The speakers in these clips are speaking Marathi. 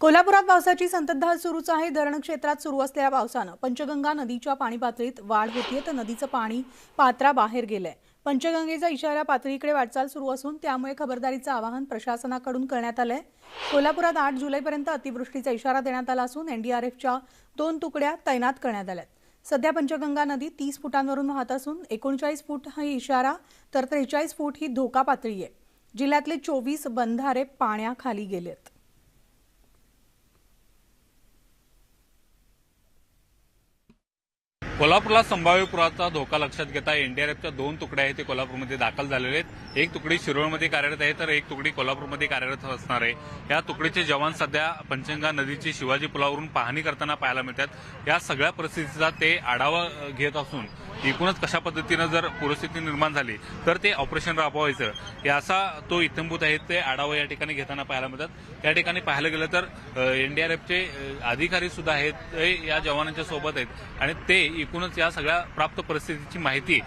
कोल्हापुरात पावसाची संततधार सुरूच आहे. धरण क्षेत्रात सुरू असलेल्या पावसानं पंचगंगा नदीच्या पाणी पातळीत वाढ होतीये तर नदीचं पाणी पात्राबाहेर गेलंय. पंचगंगेचा इशारा पातळीकडे वाटचाल सुरू असून त्यामुळे खबरदारीचं आवाहन प्रशासनाकडून करण्यात आलंय. कोल्हापुरात आठ जुलैपर्यंत अतिवृष्टीचा इशारा देण्यात आला असून एनडीआरएफच्या दोन तुकड्या तैनात करण्यात आल्यात. सध्या पंचगंगा नदी तीस फुटांवरून वाहत असून एकोणचाळीस फूट हा इशारा तर त्रेचाळीस फूट ही धोका पातळी आहे जिल्ह्यातले चोवीस बंधारे पाण्याखाली गेलेत. कोल्हापूरला संभाव्य पुराचा धोका लक्षात घेता एनडीआरएफच्या दोन तुकड्या आहेत ते कोल्हापूरमध्ये दाखल झालेले आहेत. एक तुकडी शिरोळमध्ये कार्यरत आहे तर एक तुकडी कोल्हापूरमध्ये कार्यरत असणार आहे. या तुकडीचे जवान सध्या पंचगंगा नदीची शिवाजी पुलावरून पाहणी करताना पाहायला मिळतात. या सगळ्या परिस्थितीचा ते आढावा घेत असून एकूणच कशा पद्धतीनं जर पूरस्थिती निर्माण झाली तर ते ऑपरेशन राबवायचं. याचा तो इत्यंभूत आहे ते आढावा या ठिकाणी घेताना पाहायला मिळतात. या ठिकाणी पाहायला गेलं तर एनडीआरएफचे अधिकारी सुद्धा आहेत ते या जवानांच्या सोबत आहेत. आणि ते एकूणच या सगळ्या प्राप्त परिस्थितीची माहिती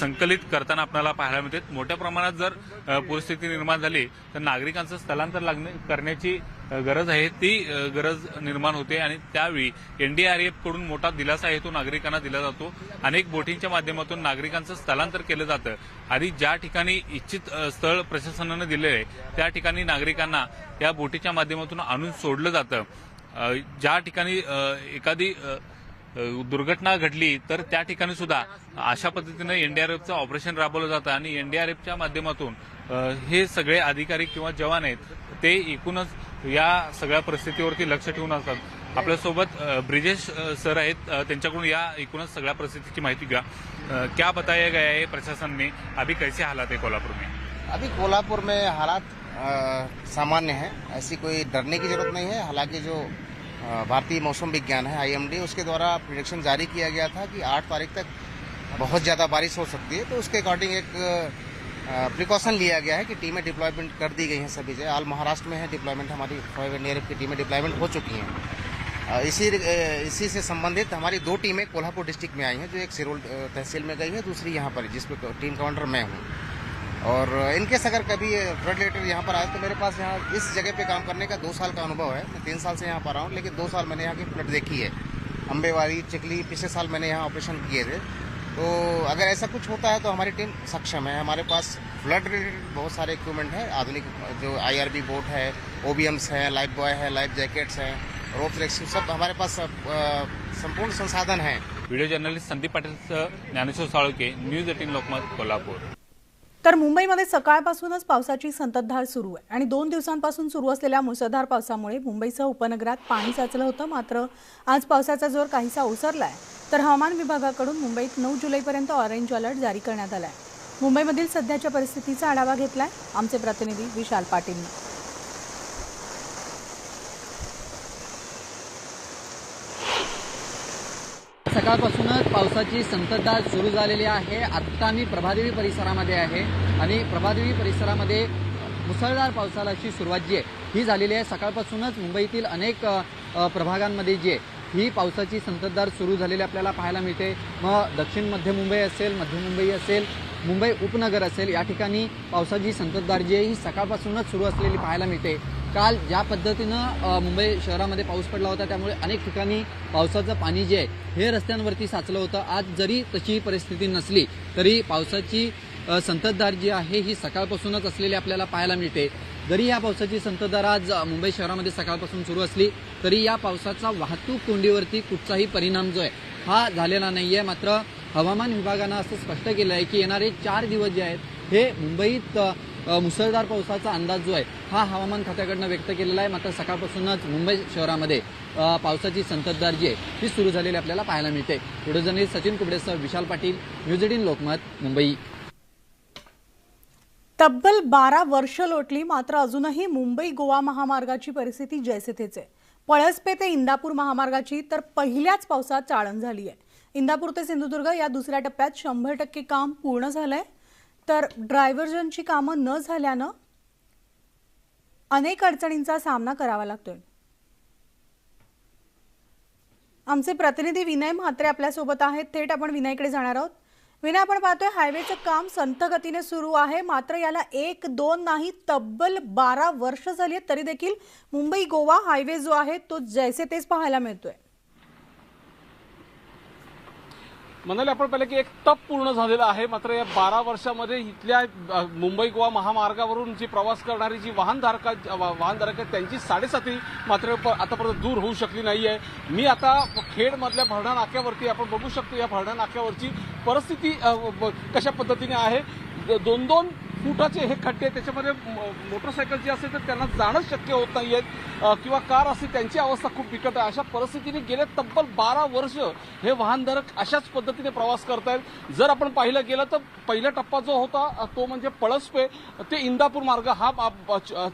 संकलित करताना आपल्याला पाहायला मिळते. मोठ्या प्रमाणात जर परिस्थिती निर्माण झाली तर नागरिकांचं स्थलांतर लागणे करण्याची गरज आहे ती गरज निर्माण होते आणि त्यावेळी एनडीआरएफकडून मोठा दिलासा आहे तो नागरिकांना दिला जातो. अनेक बोटींच्या माध्यमातून नागरिकांचं स्थलांतर केलं जातं. आणि ज्या ठिकाणी इच्छित स्थळ प्रशासनानं दिलेलं आहे त्या ठिकाणी नागरिकांना या बोटीच्या माध्यमातून आणून सोडलं जातं. ज्या ठिकाणी एखादी दुर्घटना घडली तर त्या ठिकाणी सुद्धा अशा पद्धतीनं एनडीआरएफचं ऑपरेशन राबवलं जातं आणि एनडीआरएफच्या माध्यमातून हे सगळे अधिकारी किंवा जवान आहेत ते एकूणच या सगळ्या परिस्थितीवरती लक्ष असतात. आपल्यासोबत ब्रिजेश सर अ, त्यांच्याकडून या एकूणच सगळ्या परिस्थितीची क्या बताया गया है प्रशासन ने अभी कैसे हालात है कोल्हापुर में? अभी कोल्हापुर में हालात सामान्य है। ऐसी कोई डरने की ज़रूरत नहीं है। हालाँकि जो भारतीय मौसम विज्ञान है आईएमडी उसके द्वारा प्रिडिक्शन जारी किया गया था कि आठ तारीख तक बहुत ज़्यादा बारिश हो सकती है। तो उसके अकॉर्डिंग एक प्रिकॉशन लिया गया है कि टीमें डिप्लॉयमेंट कर दी गई हैं सभी जगह ऑल महाराष्ट्र में है, डिप्लॉयमेंट हमारी एन की टीमें डिप्लॉयमेंट हो चुकी हैं। इसी इसी से संबंधित हमारी दो टीमें कोल्हापुर डिस्ट्रिक्ट में आई हैं, जो एक सिरोल तहसील में गई है, दूसरी यहाँ पर जिसमें टीम कमांडर मैं हूँ। और इनकेस अगर कभी फ्लड रिलेटेड यहाँ पर आए तो मेरे पास यहाँ इस जगह पे काम करने का दो साल का अनुभव है। मैं तीन साल से यहाँ पर रहा हूँ, लेकिन दो साल मैंने यहाँ की फ्लड देखी है। अम्बेवाड़ी चिकली पिछले साल मैंने यहाँ ऑपरेशन किए थे। तो अगर ऐसा कुछ होता है तो हमारी टीम सक्षम है। हमारे पास फ्लड रिलेटेड बहुत सारे इक्विपमेंट है, आधुनिक जो आईआरबी बोट है ओबीएम्स है लाइफ बॉय है लाइफ जैकेट्स हैं रोप रेस्क्यू सब हमारे पास संपूर्ण संसाधन हैं। वीडियो जर्नलिस्ट संदीप पटेल ज्ञानेश्वर के न्यूज़ एटीन लोकमत कोल्हापूर तर मुंबईमध्ये सकाळपासूनच पावसाची संततधार सुरू आहे आणि दोन दिवसांपासून सुरू असलेल्या मुसळधार पावसामुळे मुंबईसह उपनगरात पाणी साचलं होतं. मात्र आज पावसाचा जोर काहीसा ओसरलाय. तर हवामान विभागाकडून मुंबईत नऊ जुलैपर्यंत ऑरेंज अलर्ट जारी करण्यात आला आहे मुंबईमधील सध्याच्या परिस्थितीचा आढावा घेतला आहे आमचे प्रतिनिधी विशाल पाटीलने सकाळपासूनच पावसाची संततधार सुरू झालेली आहे. आत्ता मी प्रभादेवी परिसरामध्ये आहे आणि प्रभादेवी परिसरामध्ये मुसळधार पावसाला अशी सुरुवात जी आहे ही झालेली आहे. सकाळपासूनच मुंबईतील अनेक प्रभागांमध्ये जी आहे ही पावसाची संततधार सुरू झालेली आपल्याला पाहायला मिळते. मग दक्षिण मध्य मुंबई असेल मध्य मुंबई असेल मुंबई उपनगर असेल या ठिकाणी पावसाची संततधार जी आहे ही सकाळपासूनच सुरू असलेली पाहायला मिळते. काल ज्या पद्धतीनं मुंबई शहरामध्ये पाऊस पडला होता. त्यामुळे अनेक ठिकाणी पावसाचं पाणी जे आहे हे रस्त्यांवरती साचलं होतं. आज जरी तशी परिस्थिती नसली तरी पावसाची संततधार जी आहे ही सकाळपासूनच असलेली आपल्याला पाहायला मिळते. जरी या पावसाची संततधार आज मुंबई शहरामध्ये सकाळपासून सुरू असली तरी या पावसाचा वाहतूक कोंडीवरती कुठचाही परिणाम जो आहे हा झालेला नाही आहे मात्र हवामान विभागानं असं स्पष्ट केलं आहे की येणारे चार दिवस जे आहेत हे मुंबईत मुसळधार पावसाचा अंदाज जो आहे हा हवामान खात्याकडनं व्यक्त केलेला आहे. मात्र सकाळपासूनच मुंबई शहरामध्ये पावसाची संततधार जी आहे ती सुरू झालेली आपल्याला पाहायला मिळते. व्हिडिओ जर्नलिस्ट सचिन कुबडेसह विशाल पाटील न्यूज एटीन लोकमत मुंबई. तब्बल बारा वर्ष लोटली मात्र अजूनही मुंबई गोवा महामार्गाची परिस्थिती जैसे आहे. पळसपे ते इंदापूर महामार्गाची तर पहिल्याच पावसात चाळण झाली आहे. इंदापूर ते सिंधुदुर्ग या दुसऱ्या टप्प्यात शंभर टक्के काम पूर्ण झालंय. तर ड्रायव्हर्जनची कामं न झाल्यानं अनेक अडचणींचा सामना करावा लागतोय. आमचे प्रतिनिधी विनय म्हात्रे आपल्यासोबत आहेत. थेट आपण विनयकडे जाणार आहोत. विनय आपण पाहतोय हायवेचं काम संथ गतीने सुरू आहे. मात्र याला एक दोन नाही तब्बल बारा वर्ष झाली आहेत. तरी देखील मुंबई गोवा हायवे जो आहे तो जैसे तेच पाहायला मिळतोय. म्हणाले आपण पहिले की एक तप पूर्ण झालेला आहे. मात्र या बारा वर्षामध्ये इथल्या मुंबई गोवा महामार्गावरून जी प्रवास करणारी जी वाहनधारक वाहनधारक आहेत त्यांची साडेसाती मात्र प- आतापर्यंत दूर होऊ शकली नाही आहे मी आता खेडमधल्या भरणा नाक्यावरती आपण बघू शकतो या भरणा नाक्यावरची परिस्थिती ब- कशा पद्धतीने आहे. दोन दोन फुटाचे हे खड्डे आहेत. त्याच्यामध्ये मोटरसायकल जी असेल तर त्यांना जाणंच शक्य होत नाही आहेत किंवा कार असेल त्यांची अवस्था खूप बिकट आहे. अशा परिस्थितीने गेले तब्बल बारा वर्ष हे वाहनधारक अशाच पद्धतीने प्रवास करतायत. जर आपण पाहिलं गेलं तर पहिला टप्पा जो होता तो म्हणजे पळसपे. ते इंदापूर मार्ग हा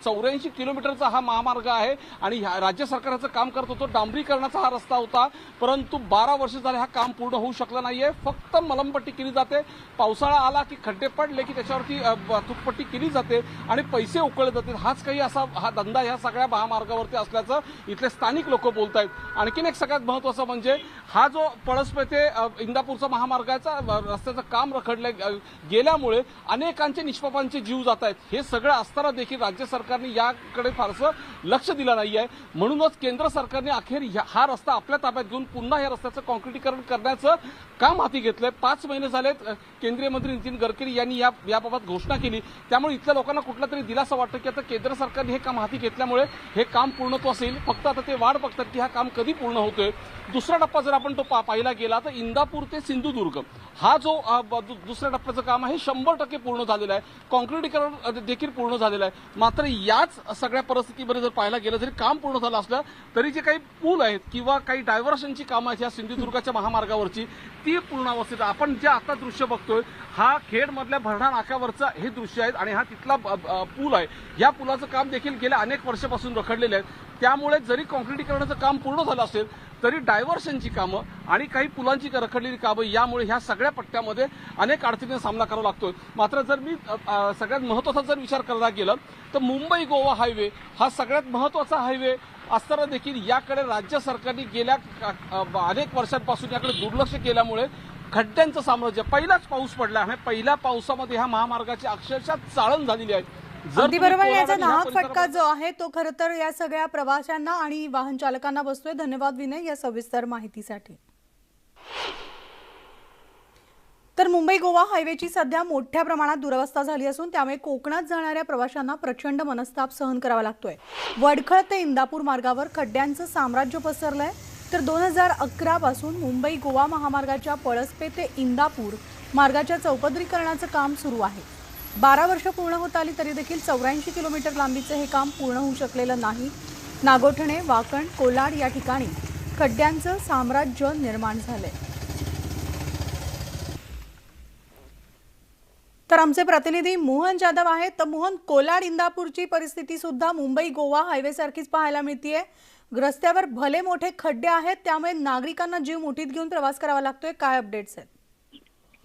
चौऱ्याऐंशी किलोमीटरचा हा महामार्ग आहे आणि ह्या- राज्य सरकारचं काम करत होतं डांबरीकरणाचा हा रस्ता होता. परंतु बारा वर्ष झाले हा काम पूर्ण होऊ शकला नाहीये. फक्त मलमपट्टी केली जाते. पावसाळा आला की खड्डे पडले की त्याच्यावरती वाहतूकपट्टी केली जाते आणि पैसे उकळले जाते हाच काही असा हा धंदा ह्या सगळ्या महामार्गावरती असल्याचं इथले स्थानिक लोक बोलत आहेत आणखीन एक सगळ्यात महत्वाचं म्हणजे हा जो पळसपे ते इंदापूरचा महामार्गाचा रस्त्याचं काम रखडलं गेल्यामुळे अनेकांचे निष्पापांचे जीव जात आहेत हे सगळं असताना देखील राज्य सरकारने याकडे फारसं लक्ष दिलं नाही आहे म्हणूनच केंद्र सरकारने अखेर ह्या- हा रस्ता आपल्या ताब्यात घेऊन पुन्हा या रस्त्याचं कॉन्क्रिटीकरण करण्याचं काम हाती घेतलंय? पाच महिने झालेत केंद्रीय मंत्री नितीन गडकरी यांनी या याबाबत घोषणा केली. त्यामुळे इथल्या लोकांना कुठला तरी दिलासा वाटतं की आता केंद्र सरकारने हे काम हाती घेतल्यामुळे हे काम पूर्णत्व असेल. फक्त आता ते वाट बघतात की हा काम कधी पूर्ण होतोय. दुसरा टप्पा जर आपण तो पा- पाहिला गेला तर इंदापूर ते सिंधुदुर्ग. हा जो ब- दु- दुसऱ्या टप्प्याचं काम आहे शंभर टक्के पूर्ण झालेलं आहे. कॉन्क्रिटीकरण देखील पूर्ण झालेलं आहे. मात्र याच सगळ्या परिस्थितीमध्ये जर पाहायला गेलं जरी काम पूर्ण झालं असलं तरी जे काही पूल आहेत किंवा काही डायव्हर्शनची कामं आहेत या सिंधुदुर्गाच्या महामार्गावरची ती पूर्णावस्थेत आपण जे आता दृश्य बघतोय हा खेडमधल्या भरणा नाक्यावरचं हे दृश्य आहे आणि हा तिथला पूल आहे. या पुलाचं काम देखील गेल्या अनेक वर्षापासून रखडलेलं आहे. त्यामुळे जरी कॉन्क्रिटीकरणाचं काम पूर्ण झालं असेल तरी डायव्हर्शनची कामं आणि काही पुलांची रखडलेली कामं यामुळे ह्या सगळ्या पट्ट्यामध्ये अनेक अडचणींचा सामना करावा लागतोय. मात्र जर मी सगळ्यात महत्त्वाचा जर विचार करायला गेलं तर मुंबई गोवा हायवे हा सगळ्यात महत्त्वाचा हायवे असताना देखील याकडे राज्य सरकारने गेल्या अनेक वर्षांपासून याकडे दुर्लक्ष केल्यामुळे खड्ड्यांचं साम्राज्य पहिलाच पाऊस पडला आणि पहिल्या पावसामध्ये ह्या महामार्गाची अक्षरशः चाळण झालेली आहे. अगदी बरोबर याचा नाहक फटका जो आहे तो खरं तर या सगळ्या प्रवाशांना आणि वाहन चालकांना बसतोय. धन्यवाद विनय या सविस्तर माहितीसाठी. तर मुंबई गोवा हायवेची सध्या मोठ्या प्रमाणात दुरवस्था झाली असून त्यामुळे कोकणात जाणाऱ्या प्रवाशांना प्रचंड मनस्ताप सहन करावा लागतोय. वडखळ ते इंदापूर मार्गावर खड्ड्यांचं साम्राज्य पसरलंय. तर दोन हजार अकरा पासून मुंबई गोवा महामार्गाच्या पळसपे ते इंदापूर मार्गाच्या चौपदरीकरणाचं काम सुरू आहे. बारा वर्ष पूर्ण होत आली तरी देखील चौऱ्याऐंशी किलोमीटर लांबीचं हे काम पूर्ण होऊ शकलेलं नाही. नागोठणे वाकण कोलाड या ठिकाणी खड्ड्यांचं साम्राज्य निर्माण झालंय. तर आमचे प्रतिनिधी मोहन जाधव आहेत. तर मोहन कोलाड इंदापूरची परिस्थिती सुद्धा मुंबई गोवा हायवे सारखीच पाहायला मिळतीये. रस्त्यावर भले मोठे खड्डे आहेत त्यामुळे नागरिकांना जीव मुठीत घेऊन प्रवास करावा लागतोय. काय अपडेट्स आहेत?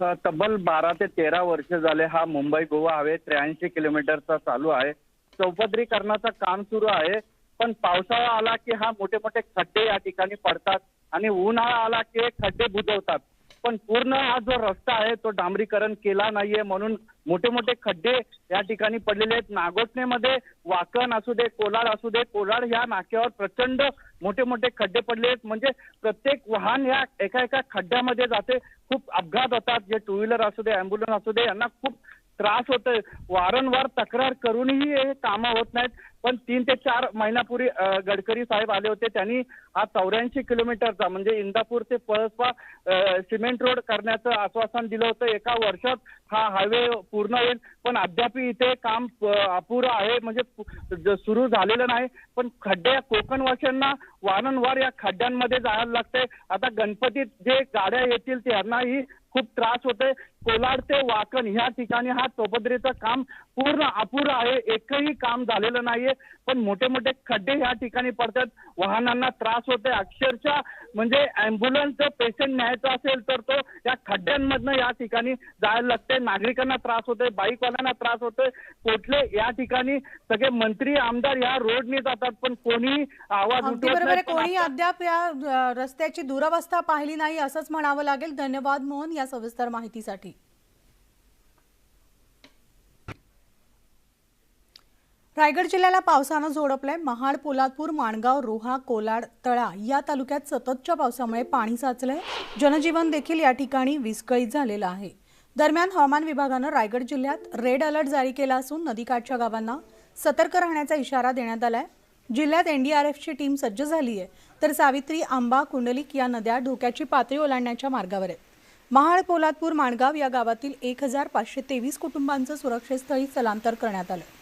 तब्बल बारा ते तेरा वर्ष झाले हा मुंबई गोवा हवे त्र्याऐंशी किलोमीटरचा चालू आहे. चौपदरीकरणाचं काम सुरू आहे. पण पावसाळा आला की हा मोठे मोठे खड्डे या ठिकाणी पडतात आणि उन्हाळा आला की खड्डे बुजवतात. पण पूर्ण हा जो रस्ता आहे तो डांबरीकरण केला नाहीये म्हणून मोठे मोठे खड्डे या ठिकाणी पडलेले आहेत. नागोठणेमध्ये वाकण असू दे कोलाड असू दे कोलाड ह्या नाक्यावर प्रचंड मोठे मोठे खड्डे पडले आहेत. म्हणजे प्रत्येक वाहन या एका एका खड्ड्यामध्ये जाते. खूप अपघात होतात. जे टू व्हीलर असू दे अँब्युलन्स असू दे यांना खूप त्रास होतोय. वारंवार तक्रार करूनही हे कामं होत नाहीत. पण तीन ते चार महिन्यापूर्वी गडकरी साहेब आले होते. त्यांनी हा चौऱ्याऐंशी किलोमीटरचा म्हणजे इंदापूर ते पळसपा सिमेंट रोड करण्याचं आश्वासन दिलं होतं. एका वर्षात हा हायवे पूर्ण होईल. पण अद्याप इथे काम अपुरं आहे. म्हणजे सुरू झालेलं नाही. पण खड्डे कोकणवाशांना वारंवार या खड्ड्यांमध्ये जायला लागतंय. आता गणपतीत जे गाड्या येतील त्यांनाही खूप त्रास होतोय. कोलाड ते वाकण ह्या ठिकाणी हा चौपदरीचं काम पूर्ण अपुरं आहे. एकही काम झालेलं नाहीये. पण मोठे मोठे खड्डे ह्या ठिकाणी पडतात. वाहनांना त्रास होतोय. अक्षरशः म्हणजे अँब्युलन्स पेशंट न्यायचा असेल तर तो या खड्ड्यांमधनं या ठिकाणी जायला लागतंय. नागरिकांना त्रास होतोय. बाईकवाल्यांना त्रास होतोय. कुठले या ठिकाणी सगळे मंत्री आमदार या रोडने जातात. पण कोणीही आवाज बरोबर कोणी अद्याप या रस्त्याची दुरवस्था पाहिली नाही असंच म्हणावं लागेल. धन्यवाद मोहन या सविस्तर माहितीसाठी. रायगड जिल्ह्याला पावसानं झोडपलंय महाड पोलादपूर माणगाव रोहा कोलाड तळा या तालुक्यात सततच्या पावसामुळे पाणी साचलंय. जनजीवन देखील या ठिकाणी विस्कळीत झालेलं आहे. दरम्यान हवामान विभागानं रायगड जिल्ह्यात रेड अलर्ट जारी केला असून नदीकाठच्या गावांना सतर्क राहण्याचा इशारा देण्यात आलाय. जिल्ह्यात एनडीआरएफची टीम सज्ज झाली आहे तर सावित्री आंबा कुंडलिक या नद्या धोक्याची पातळी ओलांडण्याच्या मार्गावर आहेत. महाड पोलादपूर माणगाव या गावातील एक हजार पाचशे तेवीस कुटुंबांचं सुरक्षितस्थळी स्थलांतर करण्यात आलं